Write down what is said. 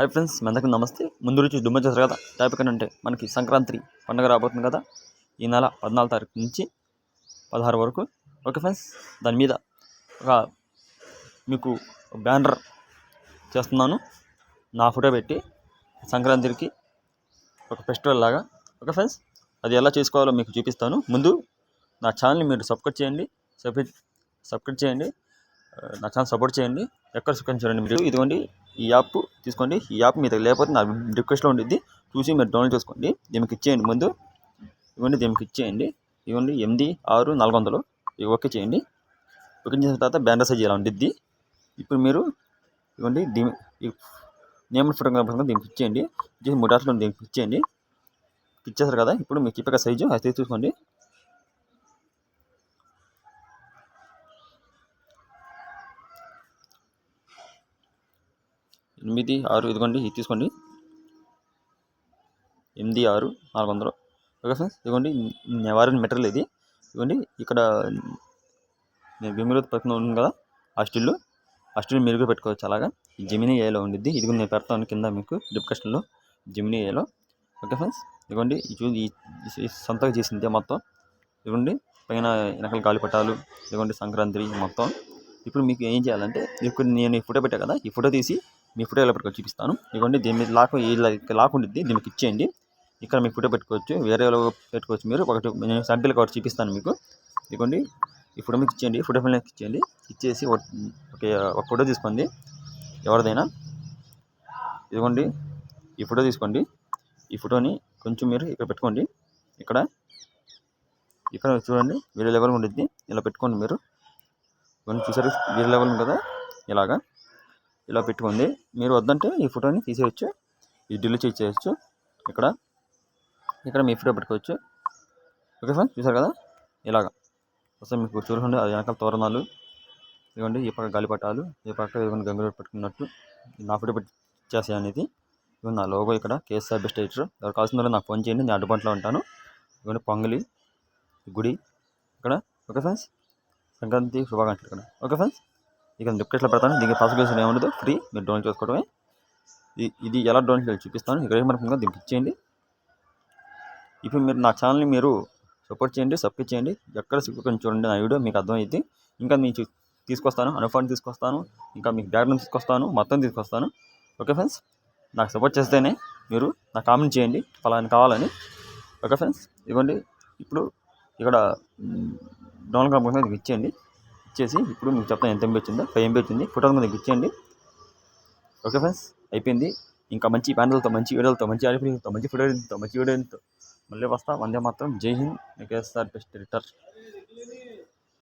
Hi friends మీ అందరికీ నమస్తే. ముందు నుంచి దుమ్మ చేస్తారు కదా? టాపిక్ అంటే మనకి సంక్రాంతి పండుగ రాబోతుంది కదా? ఈ నెల పద్నాలుగు తారీఖు నుంచి పదహారు వరకు. ఓకే ఫ్రెండ్స్ దాని మీద ఒక మీకు బ్యానర్ చేస్తున్నాను. నా ఫోటో పెట్టి సంక్రాంతికి ఒక ఫెస్టివల్ లాగా. ఓకే ఫ్రెండ్స్ అది ఎలా చేసుకోవాలో మీకు చూపిస్తాను. ముందు నా ఛానల్ని మీరు సబ్స్క్రైబ్ చేయండి సబ్స్క్రైబ్ సబ్స్క్రైబ్ చేయండి నా ఛానల్ సపోర్ట్ చేయండి. ఎక్కడ సబ్స్క్రైబ్ చేయండి మీరు? ఇదిగోండి ఈ యాప్ తీసుకోండి. ఈ యాప్ మీ దగ్గర లేకపోతే నా రిక్వెస్ట్లో ఉండిద్ది. చూసి మీరు డౌన్లోడ్ చేసుకోండి. దీనికి ఇచ్చేయండి ముందు. ఇవ్వండి దీనికి ఇచ్చేయండి. ఇవ్వండి ఎనిమిది ఆరు నాలుగు వందలు. ఇవి ఓకే చేయండి. ఓకే చేసిన తర్వాత బ్యానర్ సైజ్ ఇలా ఉండిద్ది. ఇప్పుడు మీరు ఇవ్వండి దీని నేమ్ ఫోటోగ్రాఫర్ దీనికి ఇచ్చేయండి. మూడు ఆటలు దీనికి ఇచ్చేయండి. ఇచ్చేస్తారు కదా ఇప్పుడు మీకు చెప్పక సైజు అది చూసుకోండి. ఎనిమిది ఆరు ఇదిగోండి ఇది తీసుకోండి. ఎనిమిది ఆరు నాలుగు వందలు. ఓకే ఫ్రెండ్స్ ఇదిగోండి నేను మెటీరియల్ ఇది. ఇదిగోండి ఇక్కడ నేను బెంగళూరు పక్కన ఉంది కదా ఆ స్టిల్. ఆ స్టిల్ మీరు పెట్టుకోవచ్చు అలాగా. జమినీ ఏలో ఉండిద్ది. ఇది నేను పెడతాను కింద మీకు డిస్కషన్లో జమినీ ఏలో. ఓకే ఫ్రెండ్స్ ఇదిగోండి ఈ చూ ఈ సొంతగా చేసింది మొత్తం. ఇదిగోండి పైన వెనకాల గాలిపటాలు ఇదిగోండి సంక్రాంతి మొత్తం. ఇప్పుడు మీకు ఏం చేయాలంటే ఇప్పుడు నేను ఈ ఫోటో పెట్టా కదా ఈ ఫోటో తీసి మీ ఫోటో ఎలా పెట్టుకోవచ్చు చూపిస్తాను. ఇదిగోండి దీని మీద లాక్ ఈ లాక్ ఉంటుంది దీనికి ఇచ్చేయండి. ఇక్కడ మీ ఫోటో పెట్టుకోవచ్చు వేరే పెట్టుకోవచ్చు మీరు. ఒకటి నేను శాంపిల్ ఒకటి చూపిస్తాను మీకు. ఇదిగోండి ఈ ఫోటో మీకు ఇచ్చేయండి ఫోటో ఫిల్ ఇచ్చేయండి. ఇచ్చేసి ఒక ఒక- ఫోటో తీసుకోండి ఎవరిదైనా. ఇదిగోండి ఈ ఫోటో తీసుకోండి. ఈ ఫోటోని కొంచెం మీరు ఇక్కడ పెట్టుకోండి. ఇక్కడ ఇక్కడ చూడండి వేరే లెవెల్ ఉంటుంది ఇలా పెట్టుకోండి మీరు. కొన్ని చూసారు? వేరే లెవెల్ కదా ఇలాగా. ఇలా పెట్టుకుంది మీరు వద్దంటే ఈ ఫోటోని తీసేయచ్చు. ఇది డిలీట్ చేయొచ్చు ఇక్కడ ఇక్కడ మీ ఫోటో పెట్టుకోవచ్చు. ఓకే ఫ్రెండ్స్ చూసారు కదా? ఇలాగా. అసలు మీకు చూడండి అది వెనకాల తోరణాలు. ఇదిగోండి ఈ పక్క గాలిపటాలు ఈ పక్క ఇదిగోండి గంగులు పెట్టుకున్నట్టు నా ఫోటో పెట్టి చేసే అనేది. ఇదిగోండి నా లోగో ఇక్కడ కేఎస్ఆర్ బెస్ట్ ఎడిటర్. ఎవరు కావాల్సిన నాకు ఫోన్ చేయండి నేను అందుబాటులో ఉంటాను. ఇదిగోండి పొంగలి గుడి. ఇక్కడ ఓకే ఫ్రెండ్స్? సంక్రాంతి శుభాకాంక్షలు ఇక్కడ. Okay friends? ఇక డిస్క్రిప్షన్లో పెడతాను. దీనికి పాసిబిలిటీ ఏముండదు ఫ్రీ. మీరు డౌన్లోడ్ చేసుకోవడమే. ఇది- ఇది ఎలా డౌన్లోడ్ చేయాలి చూపిస్తాను. ఇక్కడ ఏమనుకుందా దీనికి ఇచ్చేయండి. ఇప్పుడు మీరు నా ఛానల్ని మీరు సపోర్ట్ చేయండి సబ్స్క్రైబ్ చేయండి. ఎక్కడ సిగ్గుకొని చూడండి నా వీడియో మీకు అర్థమైంది ఇంకా నేను తీసుకొస్తాను. అనుఫాన్ తీసుకొస్తాను. ఇంకా మీకు బ్యాక్గ్రౌండ్ తీసుకొస్తాను. మొత్తం తీసుకొస్తాను. Okay friends? నాకు సపోర్ట్ చేస్తేనే మీరు నాకు కామెంట్ చేయండి. ఫలాని కావాలని. Okay friends? ఇవ్వండి. ఇప్పుడు ఇక్కడ డౌన్ కంపెనీ మీకు ఇచ్చేయండి. ఇచ్చేసి ఇప్పుడు మీకు చెప్తాను ఎంత ఎంబీ వచ్చిందో. ఫైవ్ ఎంబీ వచ్చింది. ఫోటో మీకు ఇచ్చేయండి. ఓకే ఫ్రెండ్స్ అయిపోయింది. ఇంకా మంచి ప్యానల్తో మంచి వీడియోలతో మంచి ఆడిపోయితో మంచి ఫోటోలతో మంచి వీడియోతో మళ్ళీ వస్తా. వందే మాత్రం. Jai Hind. KSR best editor.